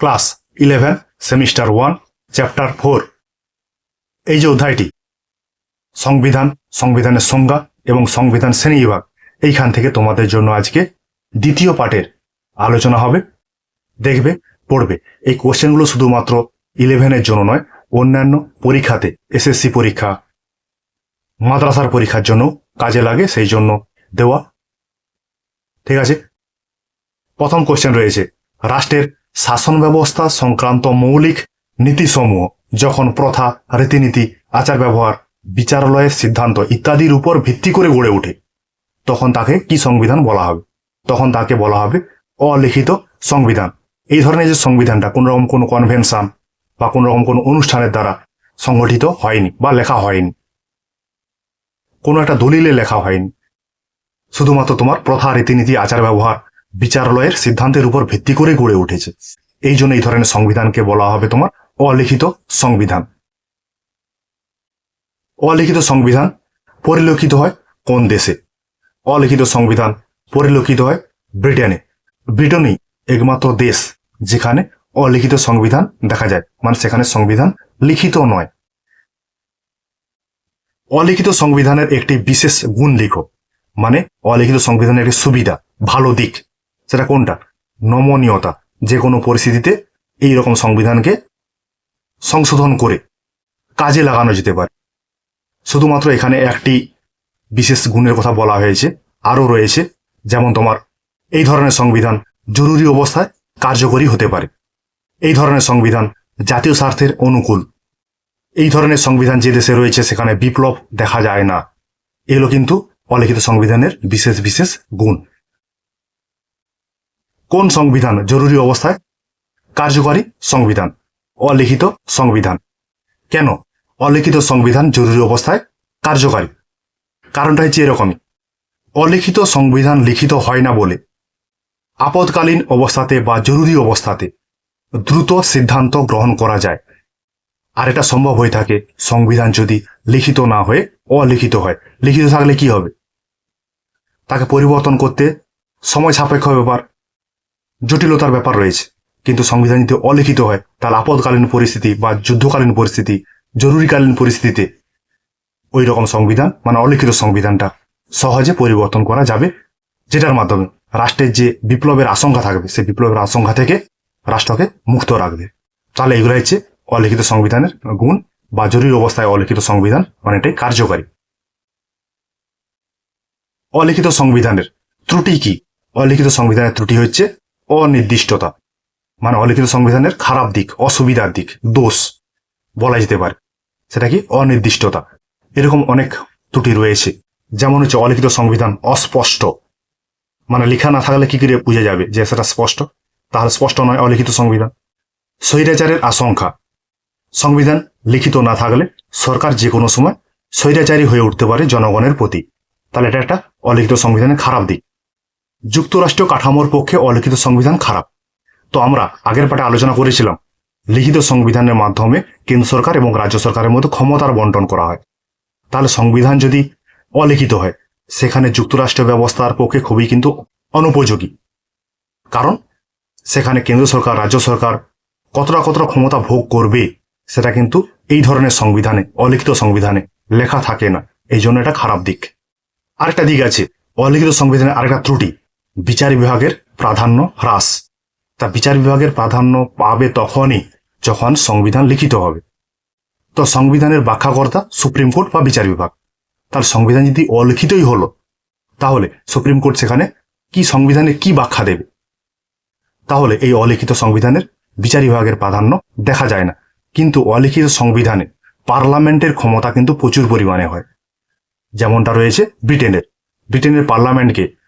Class eleven semester one chapter four এই যে অধ্যায়টি, সংবিধান, সংবিধানের সংজ্ঞা এবং সংবিধান শ্রেণীবিভাগ এইখান থেকে তোমাদের জন্য আজকে দ্বিতীয় পাঠের আলোচনা হবে। দেখবে, পড়বে। এই কোশ্চেনগুলো শুধুমাত্র ইলেভেনের জন্য নয়, অন্যান্য পরীক্ষাতে এসএসসি পরীক্ষা, মাদ্রাসার পরীক্ষার জন্য কাজে লাগে, সেই জন্য দেওয়া। ঠিক আছে? প্রথম কোশ্চেন রয়েছে, রাষ্ট্রের শাসন ব্যবস্থা সংক্রান্ত মৌলিক নীতিসমূহ, যখন প্রথা, রীতিনীতি আচার ব্যবহার বিচারালয়ের সিদ্ধান্ত ইত্যাদির উপর ভিত্তি করে গড়ে ওঠে, তখন তাকে কি সংবিধান বলা হবে? তখন তাকে বলা হবে অলিখিত সংবিধান। এই ধরনের যে সংবিধানটা কোন রকম কোনো কনভেনশন বা কোন রকম কোনো অনুষ্ঠানের দ্বারা সংগঠিত হয়নি বা লেখা হয়নি, কোনো একটা দলিলে লেখা হয়নি, শুধুমাত্র তোমার প্রথা, রীতিনীতি আচার ব্যবহার বিচারালয়ের সিদ্ধান্তের উপর ভিত্তি করে গড়ে উঠেছে। এই জন্য এই ধরনের সংবিধানকে বলা হবে তোমার অলিখিত সংবিধান। অলিখিত সংবিধান পরিলক্ষিত হয় কোন দেশে? অলিখিত সংবিধান পরিলক্ষিত হয় ব্রিটেনে। ব্রিটেনই একমাত্র দেশ যেখানে অলিখিত সংবিধান দেখা যায় মানে সেখানে সংবিধান লিখিত নয়। অলিখিত সংবিধানের একটি বিশেষ গুণ লিখো মানে অলিখিত সংবিধানের একটি সুবিধা, ভালো দিক। সেটা কোনটা? নমনীয়তা। যে কোনো পরিস্থিতিতে এই রকম সংবিধানকে সংশোধন করে কাজে লাগানো যেতে পারে। শুধুমাত্র এখানে একটি বিশেষ গুণের কথা বলা হয়েছে, আরও রয়েছে, যেমন তোমার এই ধরনের সংবিধান জরুরি অবস্থায় কার্যকরী হতে পারে। এই ধরনের সংবিধান জাতীয় স্বার্থের অনুকূল। এই ধরনের সংবিধান যে দেশে রয়েছে সেখানে বিপ্লব দেখা যায় না। এগুলো কিন্তু অলিখিত সংবিধানের বিশেষ বিশেষ গুণ। কোন সংবিধান জরুরি অবস্থায়? কার্যকরী সংবিধান, অলিখিত সংবিধান। কেন? অলিখিত সংবিধান জরুরি অবস্থায় কার্যকারী। কারণটা হচ্ছে এরকমই। অলিখিত সংবিধান লিখিত হয় না বলে আপদকালীন অবস্থাতে বা জরুরি অবস্থাতে দ্রুত সিদ্ধান্ত গ্রহণ করা যায়। আর এটা সম্ভব হয়ে থাকে সংবিধান যদি লিখিত না হয়ে অলিখিত হয়। লিখিত থাকলে কি হবে? তাকে পরিবর্তন করতে সময় সাপেক্ষ ব্যাপার। জটিলতার ব্যাপার রয়েছে। কিন্তু সংবিধান যদি অলিখিত হয় তাহলে আপদকালীন পরিস্থিতি বা যুদ্ধকালীন পরিস্থিতি, জরুরিকালীন পরিস্থিতিতে। ওই রকম সংবিধান মানে অলিখিত সংবিধানটা সহজে পরিবর্তন করা যাবে, যেটার মাধ্যমে রাষ্ট্রের যে বিপ্লবের আশঙ্কা থাকবে, সেই বিপ্লবের আশঙ্কা থেকে রাষ্ট্রকে মুক্ত রাখবে। তাহলে এগুলো হচ্ছে অলিখিত সংবিধানের গুণ বা জরুরি অবস্থায় অলিখিত সংবিধান অনেকটাই কার্যকারী। অলিখিত সংবিধানের ত্রুটি কি? অলিখিত সংবিধানের ত্রুটি হচ্ছে অনির্দিষ্টতা। মানে অলিখিত সংবিধানের খারাপ দিক, অসুবিধার দিক, দোষ বলা যেতে পারে। সেটা কি? অনির্দিষ্টতা। এরকম অনেক ত্রুটি রয়েছে। যেমন হচ্ছে অলিখিত সংবিধান অস্পষ্ট। মানে লেখা না থাকলে কি করে বুঝে যাবে যে সেটা স্পষ্ট? তাহলে স্পষ্ট নয় অলিখিত সংবিধান। স্বৈরাচারের আশঙ্কা। সংবিধান লিখিত না থাকলে সরকার যে কোনো সময় স্বৈরাচারী হয়ে উঠতে পারে জনগণের প্রতি। তাহলে এটা একটা অলিখিত সংবিধানের খারাপ দিক। যুক্তরাষ্ট্র কাঠামোর পক্ষে অলিখিত সংবিধান খারাপ। তো আমরা আগের পাঠে আলোচনা করেছিলাম, লিখিত সংবিধানের মাধ্যমে কেন্দ্র সরকার এবং রাজ্য সরকারের মধ্যে ক্ষমতার বন্টন করা হয়। তাহলে সংবিধান যদি অলিখিত হয়, সেখানে যুক্তরাষ্ট্র ব্যবস্থার পক্ষে খুবই কিন্তু অনুপযোগী। কারণ সেখানে কেন্দ্র সরকার, রাজ্য সরকার কতটা কতটা ক্ষমতা ভোগ করবে, সেটা কিন্তু এই ধরনের সংবিধানে, অলিখিত সংবিধানে লেখা থাকে না। এই জন্য এটা খারাপ দিক। আরেকটা দিক আছে, অলিখিত সংবিধানের আরেকটা ত্রুটি। বিচার বিভাগের প্রাধান্য হ্রাস। তা বিচার বিভাগের প্রাধান্য পাবে তখনই যখন সংবিধান লিখিত হবে। তো সংবিধানের ব্যাখ্যাকর্তা সুপ্রিম কোর্ট বা বিচার বিভাগ? তার সংবিধান যদি অলিখিতই হলো, তাহলে সুপ্রিম কোর্ট সেখানে কি সংবিধানে কি ব্যাখ্যা দেবে? তাহলে এই অলিখিত সংবিধানের বিচার বিভাগের প্রাধান্য দেখা যায় না। কিন্তু অলিখিত সংবিধানে পার্লামেন্টের ক্ষমতা কিন্তু প্রচুর পরিমাণে হয়। যেমনটা রয়েছে ব্রিটেনের। ব্রিটেনের পার্লামেন্টকে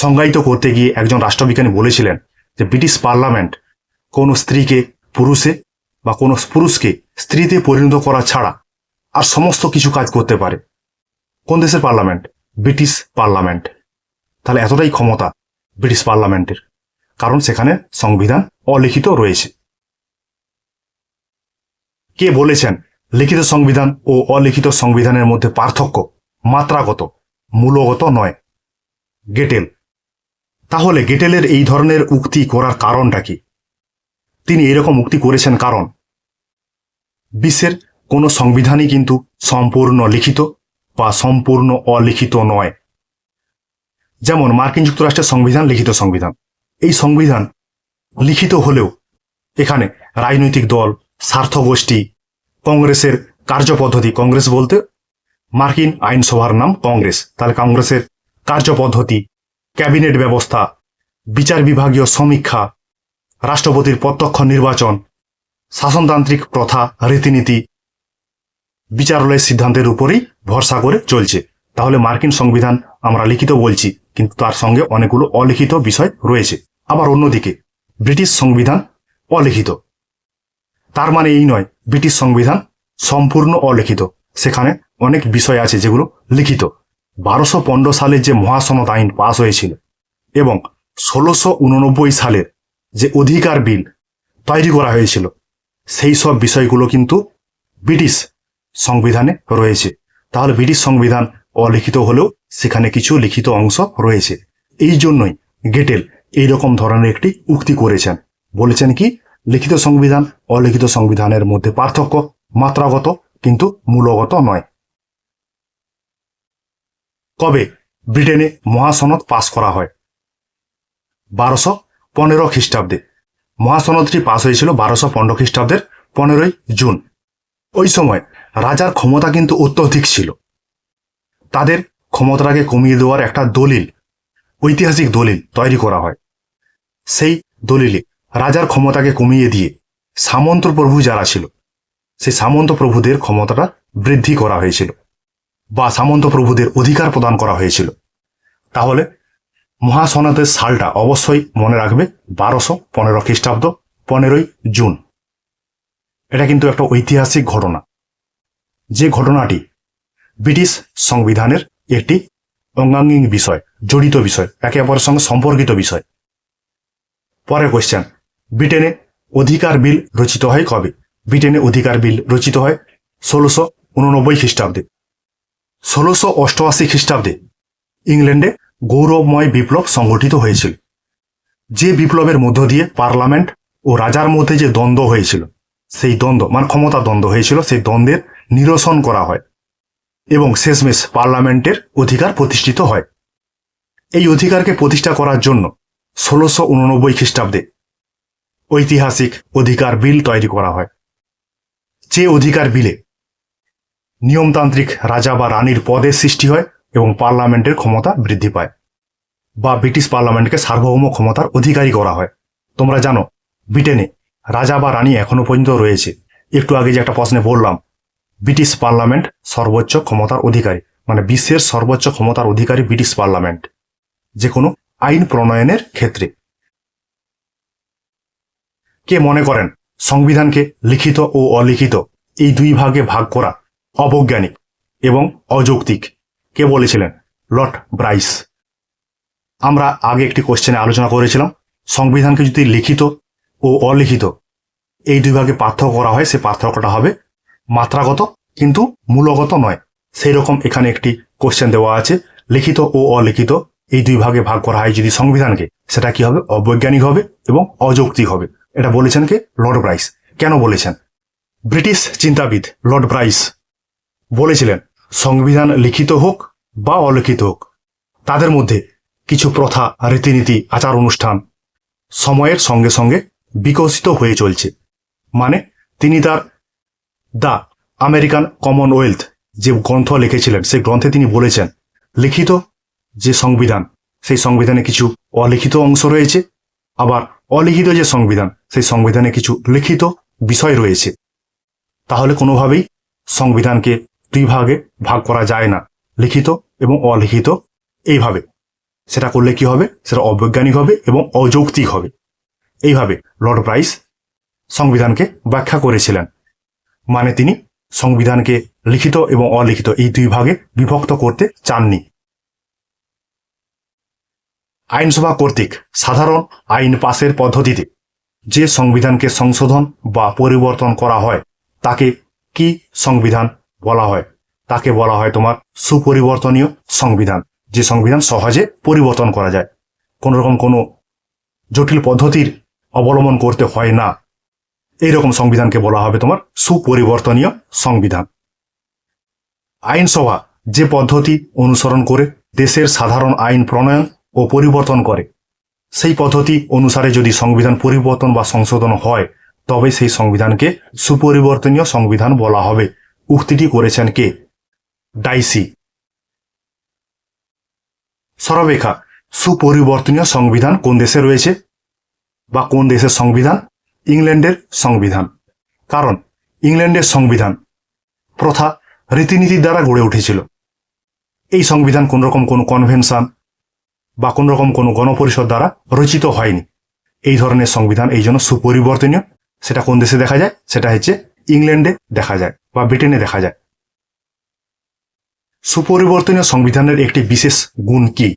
সংজ্ঞায়িত করতে গিয়ে একজন রাষ্ট্রবিজ্ঞানী বলেছিলেন যে ব্রিটিশ পার্লামেন্ট কোনো স্ত্রীকে পুরুষে বা কোনো পুরুষকে স্ত্রীতে পরিণত করা ছাড়া আর সমস্ত কিছু কাজ করতে পারে। কোন দেশের পার্লামেন্ট? British parliament. তাহলে এতটাই ক্ষমতা ব্রিটিশ পার্লামেন্টের, কারণ সেখানে সংবিধান অলিখিত রয়েছে। কে বলেছেন লিখিত সংবিধান ও অলিখিত সংবিধানের মধ্যে পার্থক্য মাত্রাগত, মূলগত নয়? গেটেল তাহলে গেটেলের এই ধরনের উক্তি করার কারণটা কি? তিনি এরকম উক্তি করেছেন কারণ? বিশ্বের কোনো সংবিধানই কিন্তু সম্পূর্ণ লিখিত বা সম্পূর্ণ অলিখিত নয়। যেমন মার্কিন যুক্তরাষ্ট্রের সংবিধান লিখিত সংবিধান। এই সংবিধান লিখিত হলেও এখানে রাজনৈতিক দল, স্বার্থগোষ্ঠী, কংগ্রেসের কার্যপদ্ধতি, কংগ্রেস বলতে মার্কিন আইনসভার নাম কংগ্রেস। তাহলে কংগ্রেসের কার্যপদ্ধতি ক্যাবিনেট ব্যবস্থা, বিচার বিভাগীয় সমীক্ষা, রাষ্ট্রপতির প্রত্যক্ষ নির্বাচন, শাসনতান্ত্রিক প্রথা, রীতিনীতি। বিচারালয়ের সিদ্ধান্তের উপরেই ভরসা করে চলছে। তাহলে মার্কিন সংবিধান আমরা লিখিত বলছি, কিন্তু তার সঙ্গে অনেকগুলো অলিখিত বিষয় রয়েছে। আবার অন্যদিকে, ব্রিটিশ সংবিধান অলিখিত। তার মানে এই নয়, ব্রিটিশ সংবিধান সম্পূর্ণ অলিখিত। সেখানে অনেক বিষয় আছে যেগুলো লিখিত। বারোশো পনেরো সালে যে মহাসনদ আইন পাশ হয়েছিল এবং ষোলোশো উননব্বই সালের যে অধিকার বিল তৈরি করা হয়েছিল, সেই সব বিষয়গুলো কিন্তু ব্রিটিশ সংবিধানে রয়েছে। তাহলে ব্রিটিশ সংবিধান অলিখিত হলেও সেখানে কিছু লিখিত অংশ রয়েছে। এই জন্যই গেটেল এই রকম ধরনের একটি উক্তি করেছেন। বলেছেন কি, লিখিত সংবিধান অলিখিত সংবিধানের মধ্যে পার্থক্য মাত্রাগত কিন্তু মূলগত নয়। কবে ব্রিটেনে মহাসনদ পাশ করা হয়? বারোশো পনেরো খ্রিস্টাব্দে। মহাসনদটি পাশ হয়েছিল বারোশো পনেরো খ্রিস্টাব্দের পনেরোই জুন। ওই সময় রাজার ক্ষমতা কিন্তু অত্যধিক ছিল। তাদের ক্ষমতাটাকে কমিয়ে দেওয়ার একটা দলিল, ঐতিহাসিক দলিল তৈরি করা হয়। সেই দলিলে রাজার ক্ষমতাকে কমিয়ে দিয়ে সামন্ত প্রভু যারা ছিল, সেই সামন্ত প্রভুদের ক্ষমতাটা বৃদ্ধি করা হয়েছিল। বা সামন্ত প্রভুদের অধিকার প্রদান করা হয়েছিল। তাহলে মহাসনদের সালটা অবশ্যই মনে রাখবে বারোশো পনেরো খ্রিস্টাব্দ পনেরোই জুন। এটা কিন্তু একটা ঐতিহাসিক ঘটনা। যে ঘটনাটি ব্রিটিশ সংবিধানের একটি অঙ্গাঙ্গিক বিষয়, জড়িত বিষয় একে অপরের সঙ্গে সম্পর্কিত বিষয়। পরের কোয়েশ্চেন ব্রিটেনে অধিকার বিল রচিত হয় কবে? ব্রিটেনে অধিকার বিল রচিত হয় ষোলোশো উননব্বই খ্রিস্টাব্দে। ষোলোশো অষ্টআশি খ্রিস্টাব্দে ইংল্যান্ডে গৌরবময় বিপ্লব সংগঠিত হয়েছিল। যে বিপ্লবের মধ্য দিয়ে পার্লামেন্ট ও রাজার মধ্যে যে দ্বন্দ্ব হয়েছিল, সেই দ্বন্দ্ব মানে ক্ষমতা দ্বন্দ্ব হয়েছিল, সেই দ্বন্দ্বের নিরসন করা হয় এবং শেষমেশ পার্লামেন্টের অধিকার প্রতিষ্ঠিত হয়। এই অধিকারকে প্রতিষ্ঠা করার জন্য ষোলোশো উননব্বই খ্রিস্টাব্দে ঐতিহাসিক অধিকার বিল তৈরি করা হয়। যে অধিকার বিলে নিয়মতান্ত্রিক রাজা বা রানীর পদের সৃষ্টি হয় এবং পার্লামেন্টের ক্ষমতা বৃদ্ধি পায় বা ব্রিটিশ পার্লামেন্টকে সার্বভৌম ক্ষমতার অধিকারী করা হয়। তোমরা জানো, ব্রিটেনে রাজা বা রানী এখনও পর্যন্ত রয়েছে। একটু আগে যে একটা প্রশ্নে বললাম, ব্রিটিশ পার্লামেন্ট সর্বোচ্চ ক্ষমতার অধিকারী মানে বিশ্বের সর্বোচ্চ ক্ষমতার অধিকারী ব্রিটিশ পার্লামেন্ট যে কোনো আইন প্রণয়নের ক্ষেত্রে। কে মনে করেন, সংবিধানকে লিখিত ও অলিখিত, এই দুই ভাগে ভাগ করা অবৈজ্ঞানিক এবং অযৌক্তিক। কে বলেছিলেন? Lord Bryce. আমরা আগে একটি কোশ্চেনে আলোচনা করেছিলাম। সংবিধানকে যদি লিখিত ও অলিখিত এই দুই ভাগে পার্থক্য করা হয়, সে পার্থক্যটা হবে মাত্রাগত কিন্তু মূলগত নয়। সেই রকম এখানে একটি কোশ্চেন দেওয়া আছে, লিখিত ও অলিখিত এই দুই ভাগে ভাগ করা হয় যদি সংবিধানকে। সেটা কি হবে? অবৈজ্ঞানিক হবে এবং অযৌক্তিক হবে। এটা বলেছেন কে? Lord Bryce. কেন বলেছেন? ব্রিটিশ চিন্তাবিদ লর্ড ব্রাইস বলেছিলেন, সংবিধান লিখিত হোক বা অলিখিত হোক, তাদের মধ্যে কিছু প্রথা, রীতিনীতি, আচার অনুষ্ঠান সময়ের সঙ্গে সঙ্গে বিকশিত হয়ে চলছে। মানে তিনি তার দ্য আমেরিকান কমনওয়েলথ যে গ্রন্থ লিখেছিলেন, সেই গ্রন্থে তিনি বলেছেন, লিখিত যে সংবিধান, সেই সংবিধানে কিছু অলিখিত অংশ রয়েছে, আবার অলিখিত যে সংবিধান, সেই সংবিধানে কিছু লিখিত বিষয় রয়েছে। তাহলে কোনোভাবেই সংবিধানকে দুই ভাগে করা যায় না। লিখিত এবং অলিখিত এইভাবে। সেটা করলে কি হবে? সেটা অবৈজ্ঞানিক হবে এবং অযৌক্তিক হবে। এইভাবে লর্ড ব্রাইস সংবিধানকে ব্যাখ্যা করেছিলেন। মানে তিনি সংবিধানকে লিখিত এবং অলিখিত এই দুই ভাগে বিভক্ত করতে চাননি। আইনসভা কর্তৃক সাধারণ আইন পাশের পদ্ধতিতে যে সংবিধানকে সংশোধন বা পরিবর্তন করা হয়, তাকে কি সংবিধান বলা হয়। তাকে বলা হয় তোমার সুপরিবর্তনীয় সংবিধান, যে সংবিধান সহজে পরিবর্তন করা যায়। কোনো রকম কোনো জটিল পদ্ধতির অবলম্বন করতে হয় না। এইরকম সংবিধানকে বলা হবে তোমার সুপরিবর্তনীয় সংবিধান। আইনসভা যে পদ্ধতি অনুসরণ করে দেশের সাধারণ আইন প্রণয়ন ও পরিবর্তন করে, সেই পদ্ধতি অনুসারে যদি সংবিধান পরিবর্তন বা সংশোধন হয়, তবে সেই সংবিধানকে সুপরিবর্তনীয় সংবিধান বলা হবে। উক্তিটি করেছেন কে? ডাইসি। সরবেখা, সুপরিবর্তনীয় সংবিধান কোন দেশে রয়েছে? বা কোন দেশের সংবিধান? ইংল্যান্ডের সংবিধান। কারণ, ইংল্যান্ডের সংবিধান প্রথা রীতিনীতির দ্বারা গড়ে উঠেছিল। এই সংবিধান কোন রকম কোনো কনভেনশন বা কোন রকম কোনো গণপরিষদ দ্বারা রচিত হয়নি। এই ধরনের সংবিধান এই জন্য সুপরিবর্তনীয়। সেটা কোন দেশে দেখা যায়? সেটা হচ্ছে ইংল্যান্ডে দেখা যায়। বা ব্রিটেনে দেখা যায়। সুপরিবর্তনীয় সংবিধানের একটি বিশেষ গুণ কি?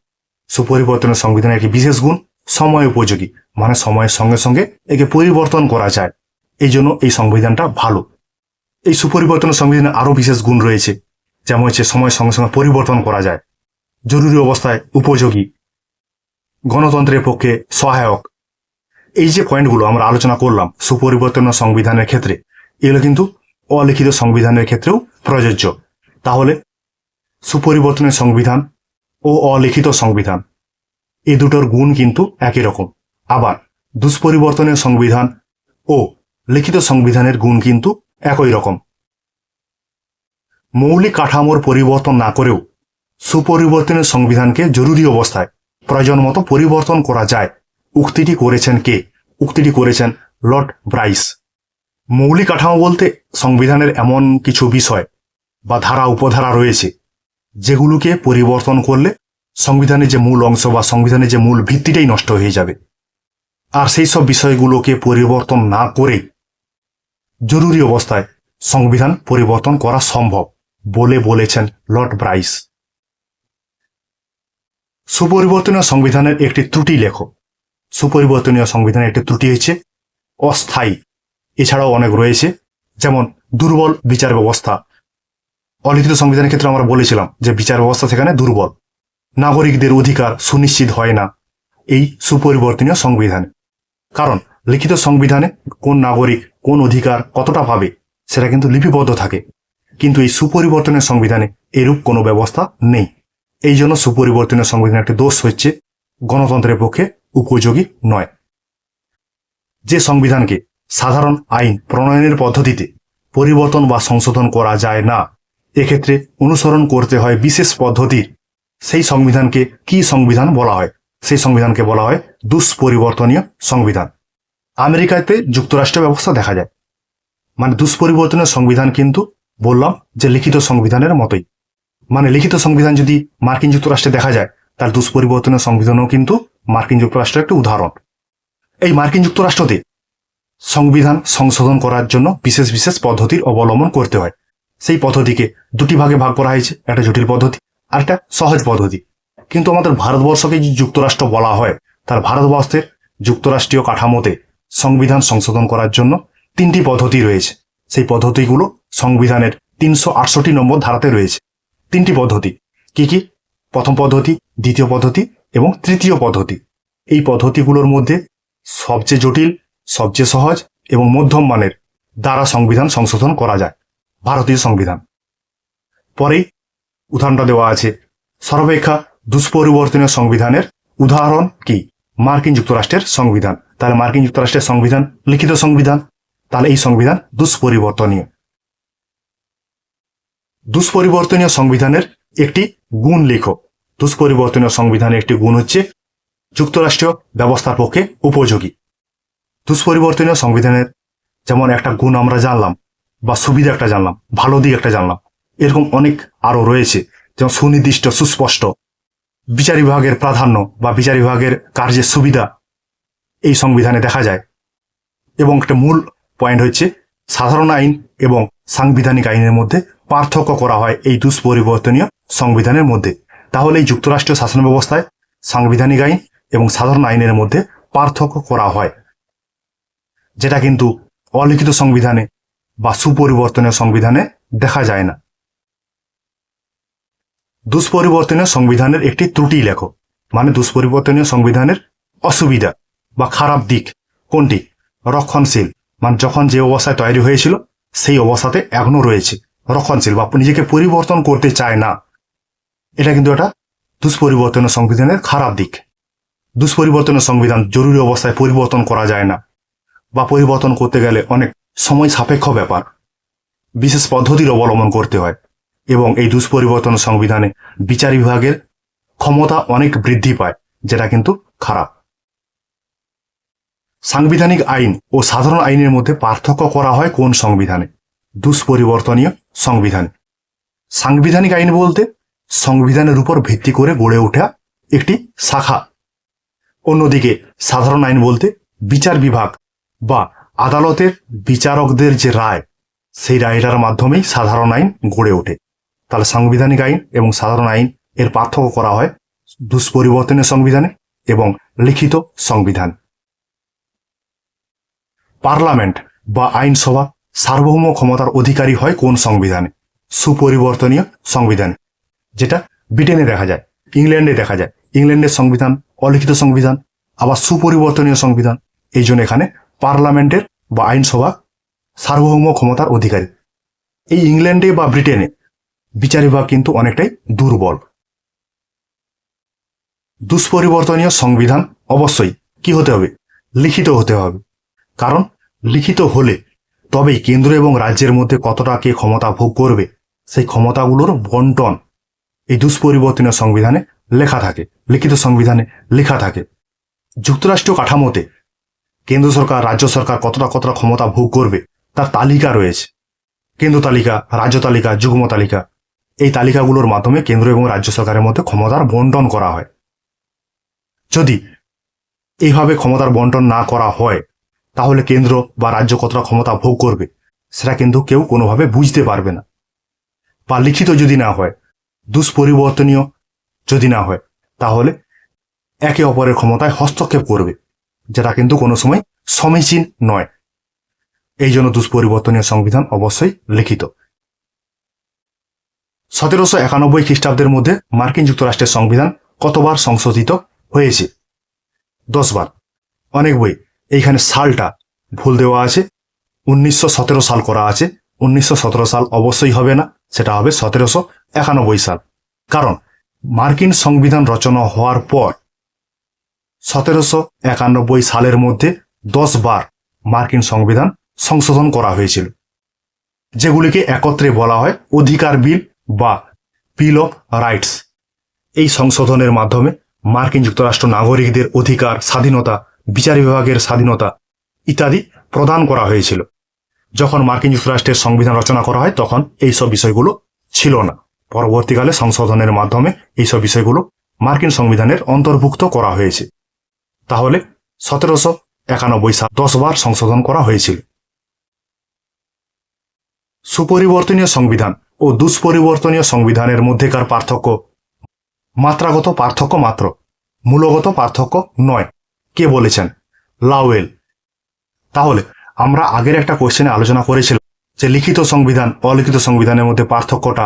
সুপরিবর্তনীয় সংবিধানের একটি বিশেষ গুণ, সময় উপযোগী মানে সময়ের সঙ্গে সঙ্গে একে পরিবর্তন করা যায়। এই জন্য এই সংবিধানটা ভালো। এই সুপরিবর্তনীয় সংবিধানে আরও বিশেষ গুণ রয়েছে, যেমন হচ্ছে সময়ের সঙ্গে সঙ্গে পরিবর্তন করা যায়, জরুরি অবস্থায় উপযোগী, গণতন্ত্রের পক্ষে সহায়ক। এই যে পয়েন্টগুলো আমরা আলোচনা করলাম সুপরিবর্তনীয় সংবিধানের ক্ষেত্রে, এগুলো কিন্তু অলিখিত সংবিধানের ক্ষেত্রেও প্রযোজ্য। তাহলে সুপরিবর্তনের সংবিধান ও অলিখিত সংবিধান, এ দুটোর গুণ কিন্তু একই রকম। আবার দুষ্পরিবর্তনের সংবিধান ও লিখিত সংবিধানের গুণ কিন্তু একই রকম। মৌলিক কাঠামোর পরিবর্তন না করেও সুপরিবর্তনের সংবিধানকে জরুরি অবস্থায় প্রয়োজন মতো পরিবর্তন করা যায়। উক্তিটি করেছেন কে? উক্তিটি করেছেন লর্ড ব্রাইস। মৌলিক কাঠামো বলতে সংবিধানের এমন কিছু বিষয় বা ধারা, উপধারা রয়েছে, যেগুলোকে পরিবর্তন করলে সংবিধানের যে মূল অংশ বা সংবিধানের যে মূল ভিত্তিটাই নষ্ট হয়ে যাবে। আর সেই সব বিষয়গুলোকে পরিবর্তন না করে জরুরি অবস্থায় সংবিধান পরিবর্তন করা সম্ভব বলে বলেছেন লর্ড ব্রাইস। সুপরিবর্তনীয় সংবিধানের একটি ত্রুটি লেখো। সুপরিবর্তনীয় সংবিধানের একটি ত্রুটি হয়েছে অস্থায়ী। এছাড়াও অনেক রয়েছে, যেমন দুর্বল বিচার ব্যবস্থা। অলিখিত সংবিধানের ক্ষেত্রে আমরা বলেছিলাম যে বিচার ব্যবস্থা সেখানে দুর্বল। নাগরিকদের অধিকার সুনিশ্চিত হয় না এই সুপরিবর্তনীয় সংবিধানে। কারণ লিখিত সংবিধানে কোন নাগরিক কোন অধিকার কতটা পাবে সেটা কিন্তু লিপিবদ্ধ থাকে। কিন্তু এই সুপরিবর্তনের সংবিধানে এরূপ কোনো ব্যবস্থা নেই। এই জন্য সুপরিবর্তনের সংবিধানের একটি দোষ হচ্ছে গণতন্ত্রের পক্ষে উপযোগী নয়। যে সংবিধানকে সাধারণ আইন প্রণয়নের পদ্ধতিতে পরিবর্তন বা সংশোধন করা যায় না। এক্ষেত্রে অনুসরণ করতে হয় বিশেষ পদ্ধতির। সেই সংবিধানকে কি সংবিধান বলা হয়? সেই সংবিধানকে বলা হয় দুষ্পরিবর্তনীয় সংবিধান। আমেরিকাতে যুক্তরাষ্ট্র ব্যবস্থা দেখা যায়। মানে দুষ্পরিবর্তনীয় সংবিধান কিন্তু বললাম যে লিখিত সংবিধানের মতোই। মানে লিখিত সংবিধান যদি মার্কিন যুক্তরাষ্ট্রে দেখা যায়, তার দুষ্পরিবর্তনীয় সংবিধানও কিন্তু মার্কিন যুক্তরাষ্ট্রের একটা উদাহরণ। এই মার্কিন যুক্তরাষ্ট্রতে সংবিধান সংশোধন করার জন্য বিশেষ বিশেষ পদ্ধতির অবলম্বন করতে হয়। সেই পদ্ধতিকে দুটি ভাগে ভাগ করা হয়েছে, একটা জটিল পদ্ধতি আর একটা সহজ পদ্ধতি। কিন্তু আমাদের ভারতবর্ষকে যে যুক্তরাষ্ট্র বলা হয়, তার ভারতবর্ষের যুক্তরাষ্ট্রীয় কাঠামোতে সংবিধান সংশোধন করার জন্য তিনটি পদ্ধতি রয়েছে। সেই পদ্ধতিগুলো সংবিধানের তিনশো আটষট্টি নম্বর ধারাতে রয়েছে। তিনটি পদ্ধতি, কি কি? প্রথম পদ্ধতি, দ্বিতীয় পদ্ধতি এবং তৃতীয় পদ্ধতি। এই পদ্ধতিগুলোর মধ্যে সবচেয়ে জটিল সবচেয়ে সহজ এবং মধ্যম মানের দ্বারা সংবিধান সংশোধন করা যায়, ভারতীয় সংবিধান। পরেই উদাহরণটা দেওয়া আছে, সর্বাপেক্ষা দুষ্পরিবর্তনীয় সংবিধানের উদাহরণ কি? মার্কিন যুক্তরাষ্ট্রের সংবিধান। তাহলে মার্কিন যুক্তরাষ্ট্রের সংবিধান, লিখিত সংবিধান, তাহলে এই সংবিধান দুষ্পরিবর্তনীয়। দুষ্পরিবর্তনীয় সংবিধানের একটি গুণ লেখো। দুষ্পরিবর্তনীয় সংবিধানের একটি গুণ হচ্ছে যুক্তরাষ্ট্রীয় ব্যবস্থার পক্ষে উপযোগী। দুষ্পরিবর্তনীয় সংবিধানের যেমন একটা গুণ আমরা জানলাম, বা সুবিধা একটা জানলাম, ভালো দিক একটা জানলাম, এরকম অনেক আরও রয়েছে। যেমন সুনির্দিষ্ট, সুস্পষ্ট বিচার বিভাগের প্রাধান্য বা বিচার বিভাগের কার্যের সুবিধা, এই সংবিধানে দেখা যায়। এবং একটা মূল পয়েন্ট হচ্ছে সাধারণ আইন এবং সাংবিধানিক আইনের মধ্যে পার্থক্য করা হয় এই দুষ্পরিবর্তনীয় সংবিধানের মধ্যে। তাহলে এই যুক্তরাষ্ট্রীয় শাসন ব্যবস্থায় সাংবিধানিক আইন এবং সাধারণ আইনের মধ্যে পার্থক্য করা হয়। যেটা কিন্তু অলিখিত সংবিধানে বা সুপরিবর্তনীয় সংবিধানে দেখা যায় না। দুষ্পরিবর্তনীয় সংবিধানের একটি ত্রুটি লেখো মানে দুষ্পরিবর্তনীয় সংবিধানের অসুবিধা বা খারাপ দিক কোনটি? রক্ষণশীল মানে যখন যে অবস্থায় তৈরি হয়েছিল, সেই অবস্থাতে এখনও রয়েছে। রক্ষণশীল, বা নিজেকে পরিবর্তন করতে চায় না। এটা কিন্তু একটা দুষ্পরিবর্তনীয় সংবিধানের খারাপ দিক। দুষ্পরিবর্তনীয় সংবিধান জরুরি অবস্থায় পরিবর্তন করা যায় না। বা পরিবর্তন করতে গেলে অনেক সময় সাপেক্ষ ব্যাপার। বিশেষ পদ্ধতির অবলম্বন করতে হয় এবং এই দুষ্পরিবর্তন সংবিধানে বিচার বিভাগের ক্ষমতা অনেক বৃদ্ধি পায়, যেটা কিন্তু খারাপ। সাংবিধানিক আইন ও সাধারণ আইনের মধ্যে পার্থক্য করা হয় কোন সংবিধানে? দুষ্পরিবর্তনীয় সংবিধান। সাংবিধানিক আইন বলতে সংবিধানের উপর ভিত্তি করে গড়ে ওঠা একটি শাখা। অন্যদিকে সাধারণ আইন বলতে বিচার বিভাগ বা আদালতের বিচারকদের যে রায়, সেই রায়টার মাধ্যমেই সাধারণ আইন গড়ে ওঠে। তাহলে সাংবিধানিক আইন এবং সাধারণ আইন এর পার্থক্য করা হয় দুষ্পরিবর্তনের সংবিধানে এবং লিখিত সংবিধান। পার্লামেন্ট বা আইনসভা সার্বভৌম ক্ষমতার অধিকারী হয় কোন সংবিধানে? সুপরিবর্তনীয় সংবিধান, যেটা ব্রিটেনে দেখা যায়, ইংল্যান্ডে দেখা যায়। ইংল্যান্ডের সংবিধান, অলিখিত সংবিধান, আবার সুপরিবর্তনীয় সংবিধান, এই জন্য এখানে পার্লামেন্টের বা আইনসভা সার্বভৌম ক্ষমতার অধিকারী। এই ইংল্যান্ডে বা ব্রিটেনে বিচার বিভাগ কিন্তু অনেকটাই দুর্বল। দুষ্পরিবর্তনীয় সংবিধান অবশ্যই কি হতে হবে? লিখিত হতে হবে। কারণ লিখিত হলে তবেই কেন্দ্র এবং রাজ্যের মধ্যে কতটা কে ক্ষমতা ভোগ করবে, সেই ক্ষমতাগুলোর বন্টন এই দুষ্পরিবর্তনীয় সংবিধানে লেখা থাকে, লিখিত সংবিধানে লেখা থাকে। যুক্তরাষ্ট্রীয় কাঠামোতে কেন্দ্র সরকার, রাজ্য সরকার কতটা কতটা ক্ষমতা ভোগ করবে, তার তালিকা রয়েছে। কেন্দ্র তালিকা, রাজ্য তালিকা, যুগ্ম তালিকা, এই তালিকাগুলোর মাধ্যমে কেন্দ্র এবং রাজ্য সরকারের মধ্যে ক্ষমতার বন্টন করা হয়। যদি এইভাবে ক্ষমতার বন্টন না করা হয়, তাহলে কেন্দ্র বা রাজ্য কতটা ক্ষমতা ভোগ করবে, সেটা কিন্তু কেউ কোনোভাবে বুঝতে পারবে না। বা লিখিত যদি না হয়, দুষ্পরিবর্তনীয় যদি না হয়, তাহলে একে অপরের ক্ষমতায় হস্তক্ষেপ করবে। যেটা কিন্তু কোনো সময় সমীচীন নয়। এই জন্য দুষ্পরিবর্তনীয় সংবিধান অবশ্যই লিখিত। সতেরোশো একানব্বই খ্রিস্টাব্দের মধ্যে মার্কিন যুক্তরাষ্ট্রের সংবিধান কতবার সংশোধিত হয়েছে? দশবার। অনেক বই। এইখানে সালটা ভুল দেওয়া আছে। উনিশশো সতেরো সাল করা আছে। উনিশশো সতেরো সাল অবশ্যই হবে না, সেটা হবে সতেরোশো একানব্বই সাল। কারণ মার্কিন সংবিধান রচনা হওয়ার পর সতেরোশো একানব্বই সালের মধ্যে দশ বার মার্কিন সংবিধান সংশোধন করা হয়েছিল, যেগুলিকে একত্রে বলা হয় অধিকার বিল বা বিল অফ রাইটস। এই সংশোধনের মাধ্যমে মার্কিন যুক্তরাষ্ট্র নাগরিকদের অধিকার, স্বাধীনতা, বিচার বিভাগের স্বাধীনতা ইত্যাদি প্রদান করা হয়েছিল। যখন মার্কিন যুক্তরাষ্ট্রের সংবিধান রচনা করা হয়, তখন এইসব বিষয়গুলো ছিল না। পরবর্তীকালে সংশোধনের মাধ্যমে এইসব বিষয়গুলো মার্কিন সংবিধানের অন্তর্ভুক্ত করা হয়েছে। তাহলে সতেরোশো একানব্বই সাল দশ বার সংশোধন করা হয়েছিল। সুপরিবর্তনীয় সংবিধান ও দুষ্পরিবর্তনীয় সংবিধানের মধ্যেকার পার্থক্য মাত্রাগত পার্থক্য মাত্র, মূলগত পার্থক্য নয়। কে বলেছেন? লাওয়েল। তাহলে আমরা আগের একটা কোশ্চেনে আলোচনা করেছিলাম যে লিখিত সংবিধান, অলিখিত সংবিধানের মধ্যে পার্থক্যটা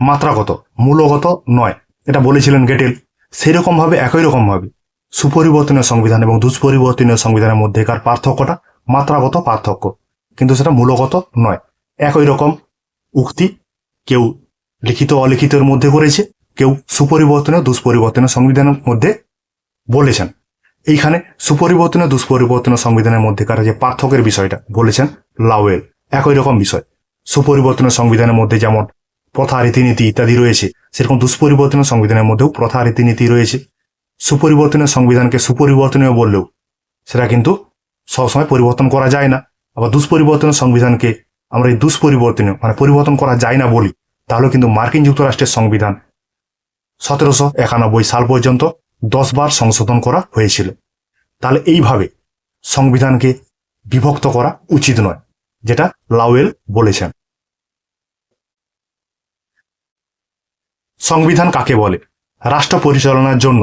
মাত্রাগত, মূলগত নয়। এটা বলেছিলেন গেটেল। সেরকমভাবে, একই রকম ভাবে সুপরিবর্তনীয় সংবিধান এবং দুষ্পরিবর্তনীয় সংবিধানের মধ্যেকার পার্থক্যটা মাত্রাগত পার্থক্য, কিন্তু সেটা মূলগত নয়। একই রকম উক্তি কেউ লিখিত অলিখিতের মধ্যে করেছে, কেউ সুপরিবর্তনীয় দুষ্পরিবর্তনীয় সংবিধানের মধ্যে বলেছেন। এইখানে সুপরিবর্তনীয় দুষ্পরিবর্তনীয় সংবিধানের মধ্যেকার যে পার্থক্যের বিষয়টা বলেছেন লাওয়েল, একই রকম বিষয়। সুপরিবর্তনীয় সংবিধানের মধ্যে যেমন প্রথা, রীতিনীতি ইত্যাদি রয়েছে, সেরকম দুষ্পরিবর্তনীয় সংবিধানের মধ্যেও প্রথা, রীতিনীতি রয়েছে। সুপরিবর্তনীয় সংবিধানকে সুপরিবর্তনীয় বললেও সেটা কিন্তু সবসময় পরিবর্তন করা যায় না। আবার দুষ্পরিবর্তনীয় সংবিধানকে আমরা এই দুষ্পরিবর্তনীয় মানে পরিবর্তন করা যায় না বলি তাহলে কিন্তু মার্কিন যুক্তরাষ্ট্রের সংবিধান সতেরোশো একানব্বই সাল পর্যন্ত দশ বার সংশোধন করা হয়েছিল। তাহলে এইভাবে সংবিধানকে বিভক্ত করা উচিত নয়, যেটা লাওয়েল বলেছেন। সংবিধান কাকে বলে? রাষ্ট্র পরিচালনার জন্য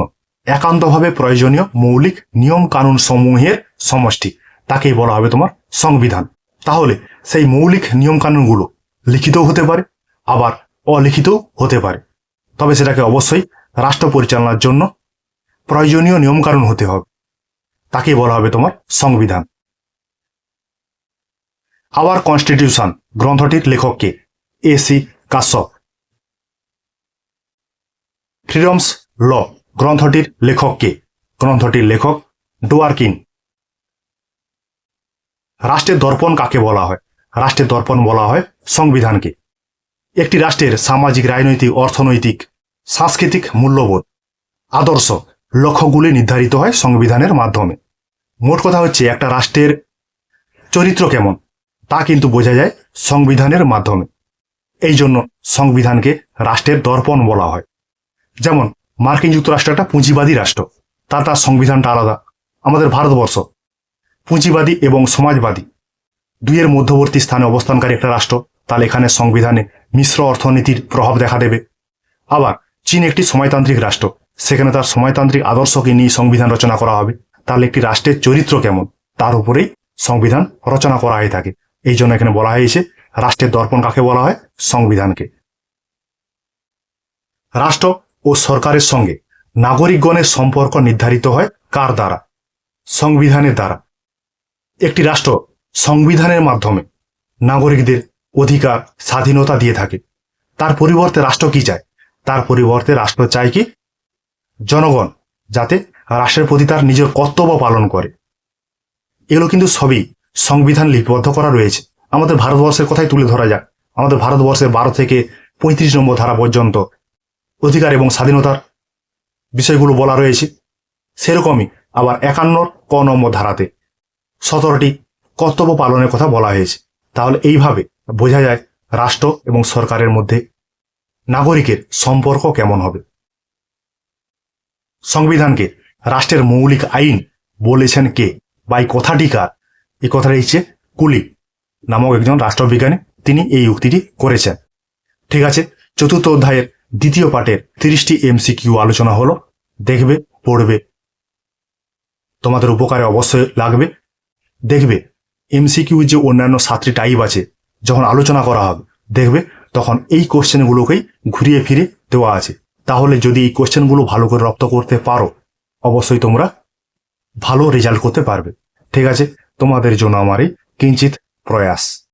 একান্তভাবে প্রয়োজনীয় মৌলিক নিয়ম কানুন সমূহের সমষ্টি। তাকেই বলা হবে তোমার সংবিধান। তাহলে সেই মৌলিক নিয়ম কানুনগুলো লিখিতও হতে পারে, আবার অলিখিতও হতে পারে। তবে সেটাকে অবশ্যই রাষ্ট্র পরিচালনার জন্য প্রয়োজনীয় নিয়মকানুন হতে হবে। তাকেই বলা হবে তোমার সংবিধান। আওয়ার কনস্টিটিউশন গ্রন্থটির লেখককে A C Kashyap freedoms law গ্রন্থটির লেখককে গ্রন্থটির লেখক ডোয়ারকিন। রাষ্ট্রের দর্পণ কাকে বলা হয়? রাষ্ট্রের দর্পণ বলা হয় সংবিধানকে। একটি রাষ্ট্রের সামাজিক, রাজনৈতিক, অর্থনৈতিক, সাংস্কৃতিক মূল্যবোধ, আদর্শ লক্ষ্যগুলি নির্ধারিত হয় সংবিধানের মাধ্যমে। মোট কথা হচ্ছে একটা রাষ্ট্রের চরিত্র কেমন? তা কিন্তু বোঝা যায় সংবিধানের মাধ্যমে। এই জন্য সংবিধানকে রাষ্ট্রের দর্পণ বলা হয়। যেমন মার্কিন যুক্তরাষ্ট্র একটা পুঁজিবাদী রাষ্ট্র। তার তার সংবিধানটা আলাদা। আমাদের ভারতবর্ষ পুঁজিবাদী এবং সমাজবাদী। দুইয়ের মধ্যবর্তী স্থানে অবস্থানকারী একটা রাষ্ট্র, তাহলে এখানে সংবিধানে মিশ্র অর্থনীতির প্রভাব দেখা দেবে। আবার চীন একটি সময়তান্ত্রিক রাষ্ট্র, সেখানে তার সময়তান্ত্রিক আদর্শকে নিয়ে সংবিধান রচনা করা হবে। তাহলে একটি রাষ্ট্রের চরিত্র কেমন? তার উপরেই সংবিধান রচনা করা হয়ে থাকে। এই জন্য এখানে বলা হয়েছে, রাষ্ট্রের দর্পণ কাকে বলা হয়? সংবিধানকে। রাষ্ট্র ও সরকারের সঙ্গে নাগরিকগণের সম্পর্ক নির্ধারিত হয় কার দ্বারা? সংবিধানের দ্বারা। একটি রাষ্ট্র সংবিধানের মাধ্যমে নাগরিকদের অধিকার, স্বাধীনতা দিয়ে থাকে। তার পরিবর্তে রাষ্ট্র কি চায়? তার পরিবর্তে রাষ্ট্র চায় কি? জনগণ, যাতে রাষ্ট্রের প্রতি তার নিজের কর্তব্য পালন করে। এগুলো কিন্তু সবই সংবিধান লিপিবদ্ধ করা রয়েছে। আমাদের ভারতবর্ষের কথাই তুলে ধরা যাক। আমাদের ভারতবর্ষের বারো থেকে পঁয়ত্রিশ নম্বর ধারা পর্যন্ত অধিকার এবং স্বাধীনতার বিষয়গুলো বলা রয়েছে। সেরকমই আবার একান্নর ক নম্বর ধারাতে সতেরোটি কর্তব্য পালনের কথা বলা হয়েছে। তাহলে এইভাবে বোঝা যায় রাষ্ট্র এবং সরকারের মধ্যে নাগরিকের সম্পর্ক কেমন হবে। সংবিধানকে রাষ্ট্রের মৌলিক আইন বলেছেন কে? বা এই কথাটি কার এই কথাটি হচ্ছে কুলি নামক একজন রাষ্ট্রবিজ্ঞানী। তিনি এই উক্তিটি করেছেন। ঠিক আছে? চতুর্থ অধ্যায়ের দ্বিতীয় পাঠের তিরিশটি এমসিকিউ আলোচনা হলো, দেখবে, পড়বে। তোমাদের উপকারে অবশ্যই লাগবে। দেখবে এমসিকিউ যে অন্যান্য সাতটি টাইপ আছে, যখন আলোচনা করা হবে, দেখবে, তখন এই কোশ্চেনগুলোকেই ঘুরিয়ে ফিরে দেওয়া আছে। তাহলে যদি এই কোশ্চেনগুলো ভালো করে রপ্ত করতে পারো, অবশ্যই তোমরা ভালো রেজাল্ট করতে পারবে। ঠিক আছে? তোমাদের জন্য আমার এই কিঞ্চিত প্রয়াস।